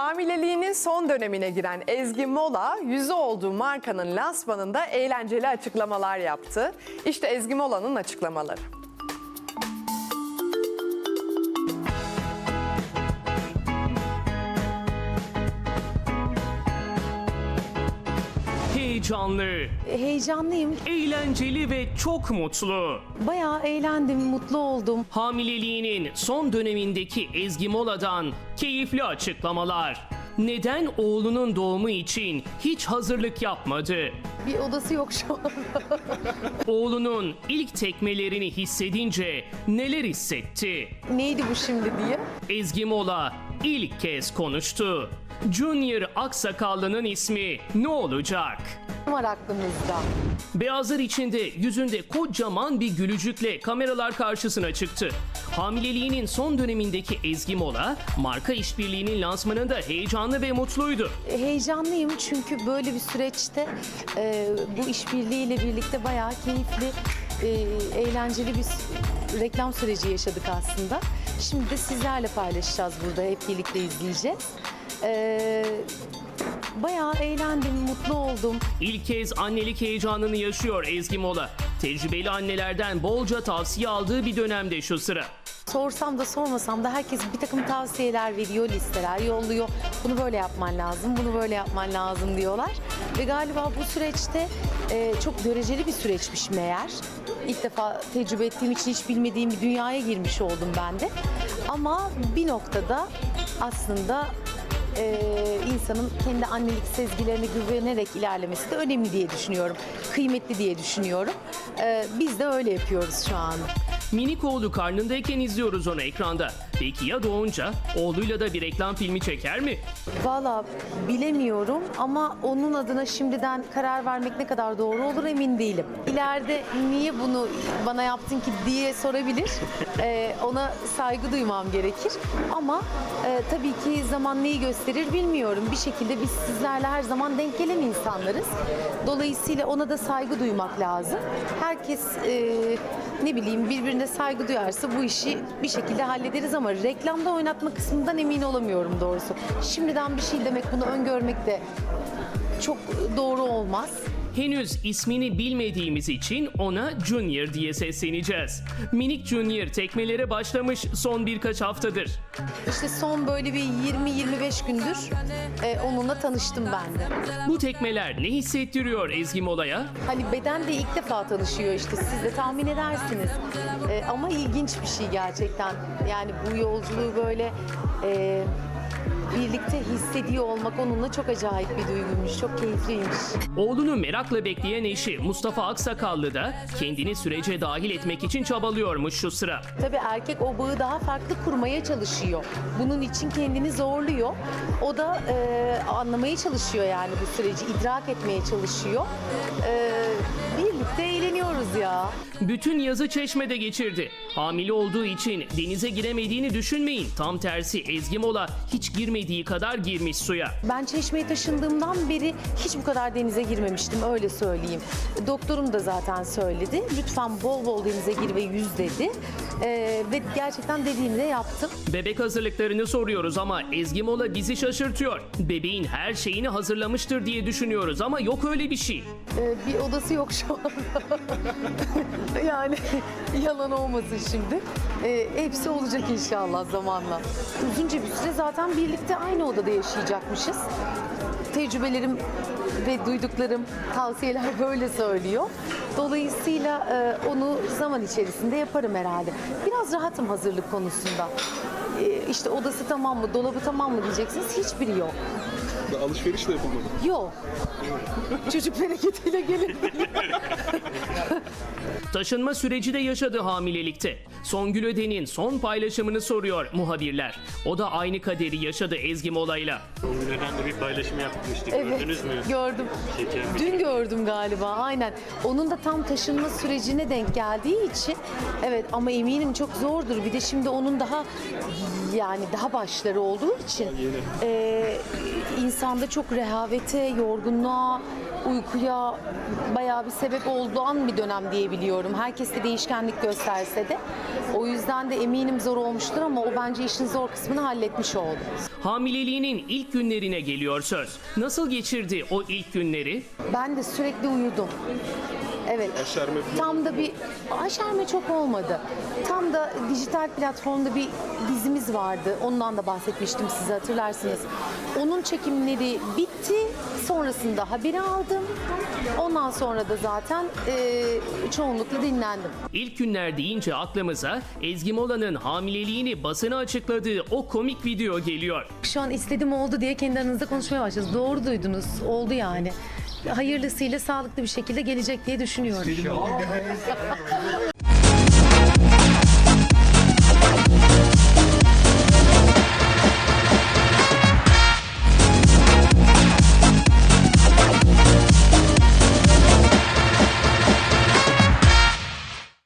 Hamileliğinin son dönemine giren Ezgi Mola, yüzü olduğu markanın lansmanında eğlenceli açıklamalar yaptı. İşte Ezgi Mola'nın açıklamaları. Heyecanlı, Heyecanlıyım. eğlenceli ve çok mutlu. Bayağı eğlendim, mutlu oldum. Hamileliğinin son dönemindeki Ezgi Mola'dan keyifli açıklamalar. Neden oğlunun doğumu için hiç hazırlık yapmadı? Bir odası yok şu an. Oğlunun ilk tekmelerini hissedince neler hissetti? Neydi bu şimdi diye. Ezgi Mola ilk kez konuştu. Junior Aksakallı'nın ismi ne olacak? Var aklımızda. Beyazlar içinde yüzünde kocaman bir gülücükle kameralar karşısına çıktı. Hamileliğinin son dönemindeki Ezgi Mola, marka işbirliğinin lansmanında heyecanlı ve mutluydu. Heyecanlıyım çünkü böyle bir süreçte e, bu işbirliğiyle birlikte bayağı keyifli, e, eğlenceli bir reklam süreci yaşadık aslında. Şimdi de sizlerle paylaşacağız burada, hep birlikte izleyeceğiz. E, bayağı eğlendim, mutlu oldum. İlk kez annelik heyecanını yaşıyor Ezgi Mola. Tecrübeli annelerden bolca tavsiye aldığı bir dönemde şu sıra. Sorsam da sormasam da herkes bir takım tavsiyeler veriyor, listeler yolluyor. Bunu böyle yapman lazım, bunu böyle yapman lazım diyorlar. Ve galiba bu süreçte e, çok göreceli bir süreçmiş meğer. İlk defa tecrübe ettiğim için hiç bilmediğim bir dünyaya girmiş oldum ben de. Ama bir noktada aslında e, insanın kendi annelik sezgilerine güvenerek ilerlemesi de önemli diye düşünüyorum. Kıymetli diye düşünüyorum. E, biz de öyle yapıyoruz şu an. Minik oğlu karnındayken izliyoruz onu ekranda. Peki ya doğunca oğluyla da bir reklam filmi çeker mi? Valla bilemiyorum ama onun adına şimdiden karar vermek ne kadar doğru olur emin değilim. İleride niye bunu bana yaptın ki diye sorabilir. Ee, ona saygı duymam gerekir. Ama e, tabii ki zaman neyi gösterir bilmiyorum. Bir şekilde biz sizlerle her zaman denk gelen insanlarız. Dolayısıyla ona da saygı duymak lazım. Herkes e, ne bileyim birbirine saygı duyarsa bu işi bir şekilde hallederiz ama reklamda oynatma kısmından emin olamıyorum doğrusu. Şimdiden bir şey demek bunu öngörmek de çok doğru olmaz. Henüz ismini bilmediğimiz için ona Junior diye sesleneceğiz. Minik Junior tekmelere başlamış son birkaç haftadır. İşte son böyle bir 20-25 gündür e, onunla tanıştım ben de. Bu tekmeler ne hissettiriyor Ezgi Mola'ya? Hani beden de ilk defa tanışıyor işte siz de tahmin edersiniz. E, ama ilginç bir şey gerçekten. Yani bu yolculuğu böyle e, birlikte hissediyor olmak onunla çok acayip bir duyguymuş. Çok keyifliymiş. Oğlunu merakla bekleyen eşi Mustafa Aksakallı da kendini sürece dahil etmek için çabalıyormuş şu sıra. Tabii erkek o bağı daha farklı kurmaya çalışıyor. Bunun için kendini zorluyor. O da e, anlamaya çalışıyor yani bu süreci, idrak etmeye çalışıyor. E, birlikte eğleniyoruz ya. Bütün yazı çeşmede geçirdi. Hamile olduğu için denize giremediğini düşünmeyin. Tam tersi Ezgi Mola hiç girmediği kadar girmiş suya. Ben çeşmeye taşındığımdan beri hiç bu kadar denize girmemiştim öyle söyleyeyim. Doktorum da zaten söyledi. Lütfen bol bol denize gir ve yüz dedi. E, ve gerçekten dediğini de yaptım. Bebek hazırlıklarını soruyoruz ama Ezgi Mola bizi şaşırtıyor. Bebeğin her şeyini hazırlamıştır diye düşünüyoruz ama yok öyle bir şey. Ee, bir odası yok şu anda. yani yalan olmasın şimdi. Ee, hepsi olacak inşallah zamanla. Uzunca bir süre zaten birlikte aynı odada yaşayacakmışız. Tecrübelerim ve duyduklarım, tavsiyeler böyle söylüyor. Dolayısıyla e, onu zaman içerisinde yaparım herhalde. Biraz rahatım hazırlık konusunda. İşte odası tamam mı, dolabı tamam mı diyeceksiniz. Hiçbiri yok. Alışveriş de yapılmadı. Yok. Çocuk bereketiyle gelir. Taşınma süreci de yaşadı hamilelikte. Songül Öden'in son paylaşımını soruyor muhabirler. O da aynı kaderi yaşadı Ezgi Mola'yla. Neden de bir paylaşım yapmıştık. Gördünüz mü? Gördüm. Şeker. Dün gördüm galiba aynen. Onun da tam taşınma sürecine denk geldiği için evet ama eminim çok zordur. Bir de şimdi onun daha yani daha başları olduğu için e, insanda çok rehavete, yorgunluğa, uykuya bayağı bir sebep olduğun bir dönem diyebiliyorum. Herkes de değişkenlik gösterse de. O yüzden de eminim zor olmuştur ama o bence işin zor kısmını halletmiş oldu. Hamileliğinin ilk günlerine geliyor söz. Nasıl geçirdi o ilk günleri? Ben de sürekli uyudum. Evet. Aşerme falan. Tam da bir aşerme çok olmadı. Tam da dijital platformda bir dizimiz vardı. Ondan da bahsetmiştim size hatırlarsınız. Onun çekimleri bitti. Sonrasında haberi aldım. Ondan sonra da zaten e, çoğunlukla dinlendim. İlk günler deyince aklımıza Ezgi Mola'nın hamileliğini basına açıkladığı o komik video geliyor. Şu an istedim oldu diye kendi aranızda konuşmaya başladınız. Doğru duydunuz. Oldu yani. Hayırlısıyla sağlıklı bir şekilde gelecek diye düşünüyorum.